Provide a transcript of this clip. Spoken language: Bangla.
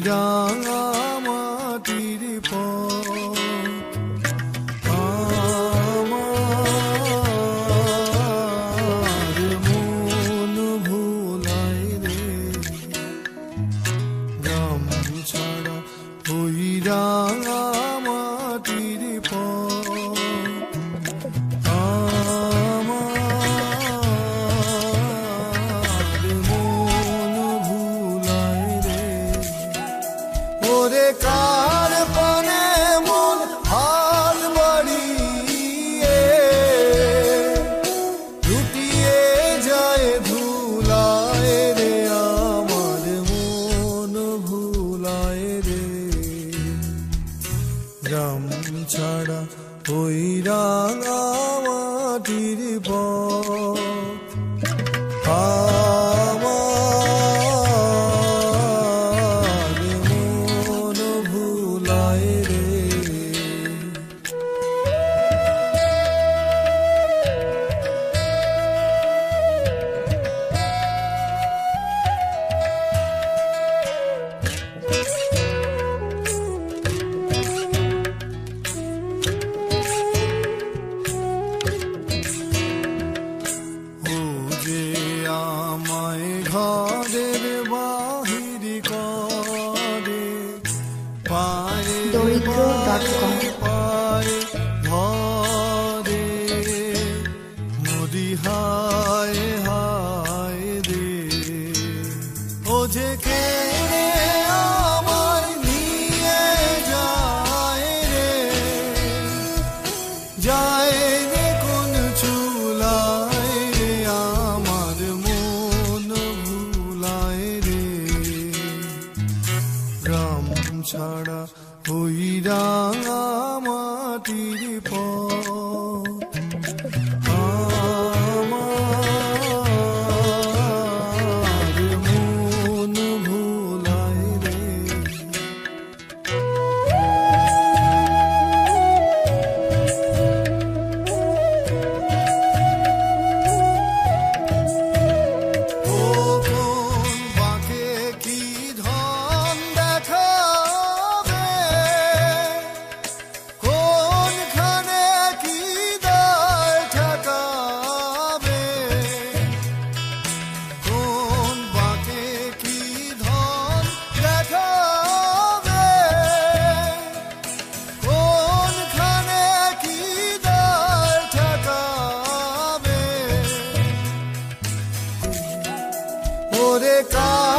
Rama. ওরে কার পানে মন হাল বাড়িয়ে? লুটিয়ে যায় ধুলায় রে আমার মন, ভুলায় রে। রাম ছাড়া ওই রাঙা মাটির পথ। ভুলায় রে। ও যে আমায় ঘরের দরিদ্র.com পায়ে হায় হায় রে। ও যে রাম ছাড়া ওই রাঙা মাটির পথ ঠেকাবে ওরে কার